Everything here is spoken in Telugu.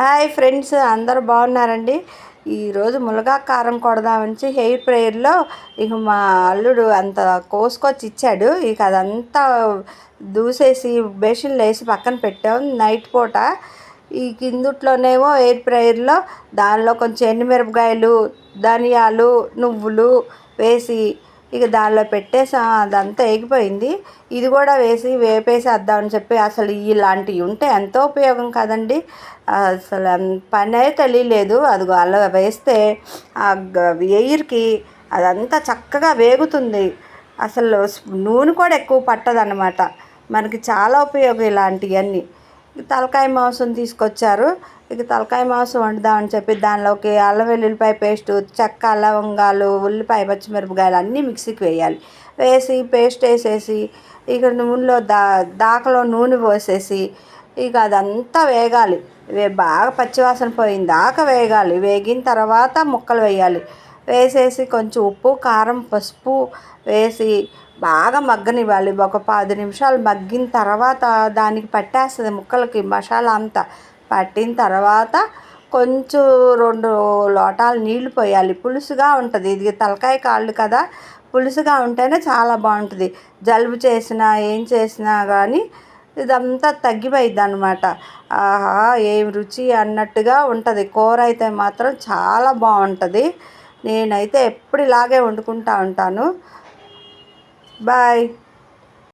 హాయ్ ఫ్రెండ్స్ అందరు బాగున్నారండి? ఈరోజు ములగా కారం కొడదామని హెయిర్ ప్రేయర్లో ఇక మా అల్లుడు అంత కోసుకొచ్చి ఇచ్చాడు. ఇక అదంతా దూసేసి బేషన్లు వేసి పక్కన పెట్టాం. నైట్ పూట ఈ కిందుట్లోనేమో ఎయిర్ ప్రేయర్లో దానిలో కొంచెం ఎండుమిరపకాయలు ధనియాలు నువ్వులు వేసి ఇక దానిలో పెట్టేసాం అదంతా ఎగిపోయింది ఇది కూడా వేసి వేపేసేద్దామని చెప్పి అసలు ఇలాంటివి ఉంటే ఎంతో ఉపయోగం కదండి. అసలు పనే తెలియలేదు. అదిగో అలా వేస్తే ఆ ఎయిర్కి అదంతా చక్కగా వేగుతుంది. అసలు నూనె కూడా ఎక్కువ పట్టదన్నమాట. మనకి చాలా ఉపయోగం ఇలాంటివన్నీ తలకాయ మాంసం తీసుకొచ్చారు. ఇక తలకాయ మాంసం వండుదామని చెప్పి దానిలోకి అల్లం వెల్లుల్లిపాయ పేస్ట్ చెక్క లవంగాలు ఉల్లిపాయ పచ్చిమిరపకాయలు అన్నీ మిక్సీకి వేయాలి. వేసి పేస్ట్ వేసేసి ఇక నూనెలో దా దాకలో నూనె పోసేసి ఇక అదంతా వేగాలి. బాగా పచ్చివాసన పోయిన దాకా వేగాలి. వేగిన తర్వాత ముక్కలు వేయాలి. వేసేసి కొంచెం ఉప్పు కారం పసుపు వేసి బాగా మగ్గనివ్వాలి. ఒక పది నిమిషాలు మగ్గిన తర్వాత దానికి పట్టేస్తుంది ముక్కలకి మసాలా అంతా. పట్టిన తర్వాత కొంచెం రెండు లోటాలు నీళ్ళు పోయాలి. పులుసుగా ఉంటుంది. ఇది తలకాయ కాళ్ళు కదా. పులుసుగా ఉంటేనే చాలా బాగుంటుంది. జలుబు చేసినా ఏం చేసినా కానీ ఇదంతా తగ్గిపోయిద్ది అనమాట ఆహా ఏం రుచి అన్నట్టుగా ఉంటుంది. కూర అయితే మాత్రం చాలా బాగుంటుంది. నేనైతే ఎప్పుడు ఇలాగే వండుకుంటా ఉంటాను. బాయ్.